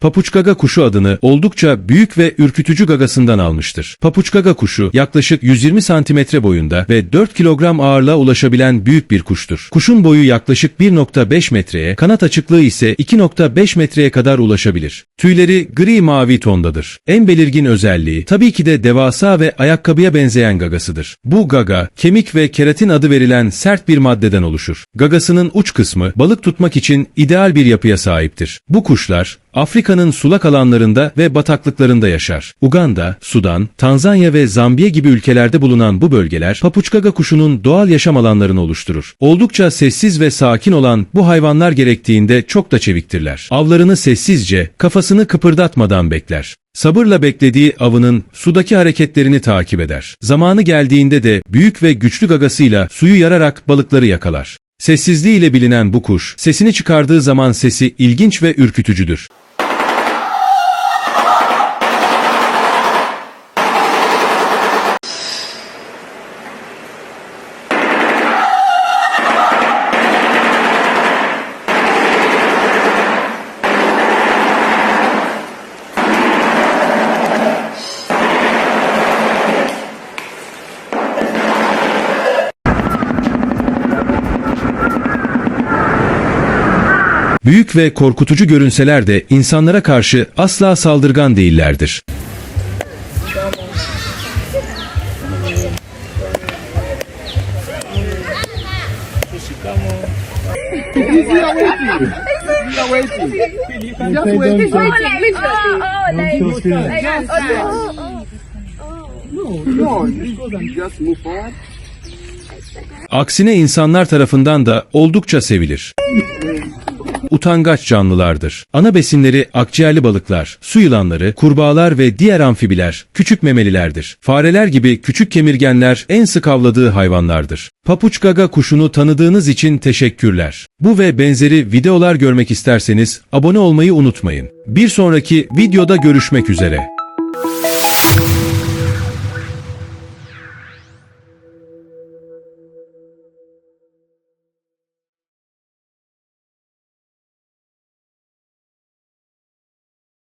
Papuçgaga kuşu adını oldukça büyük ve ürkütücü gagasından almıştır. Papuçgaga kuşu yaklaşık 120 santimetre boyunda ve 4 kilogram ağırlığa ulaşabilen büyük bir kuştur. Kuşun boyu yaklaşık 1.5 metreye, kanat açıklığı ise 2.5 metreye kadar ulaşabilir. Tüyleri gri mavi tondadır. En belirgin özelliği tabii ki de devasa ve ayakkabıya benzeyen gagasıdır. Bu gaga, kemik ve keratin adı verilen sert bir maddeden oluşur. Gagasının uç kısmı balık tutmak için ideal bir yapıya sahiptir. Bu kuşlar Afrika'nın sulak alanlarında ve bataklıklarında yaşar. Uganda, Sudan, Tanzanya ve Zambiya gibi ülkelerde bulunan bu bölgeler papuçkaga kuşunun doğal yaşam alanlarını oluşturur. Oldukça sessiz ve sakin olan bu hayvanlar gerektiğinde çok da çeviktirler. Avlarını sessizce, kafasını kıpırdatmadan bekler. Sabırla beklediği avının sudaki hareketlerini takip eder. Zamanı geldiğinde de büyük ve güçlü gagasıyla suyu yararak balıkları yakalar. Sessizliğiyle bilinen bu kuş, sesini çıkardığı zaman sesi ilginç ve ürkütücüdür. Büyük ve korkutucu görünseler de insanlara karşı asla saldırgan değillerdir. Aksine insanlar tarafından da oldukça sevilir. Utangaç canlılardır. Ana besinleri akciğerli balıklar, su yılanları, kurbağalar ve diğer amfibiler, küçük memelilerdir. Fareler gibi küçük kemirgenler en sık avladığı hayvanlardır. Papuç gaga kuşunu tanıdığınız için teşekkürler. Bu ve benzeri videolar görmek isterseniz abone olmayı unutmayın. Bir sonraki videoda görüşmek üzere.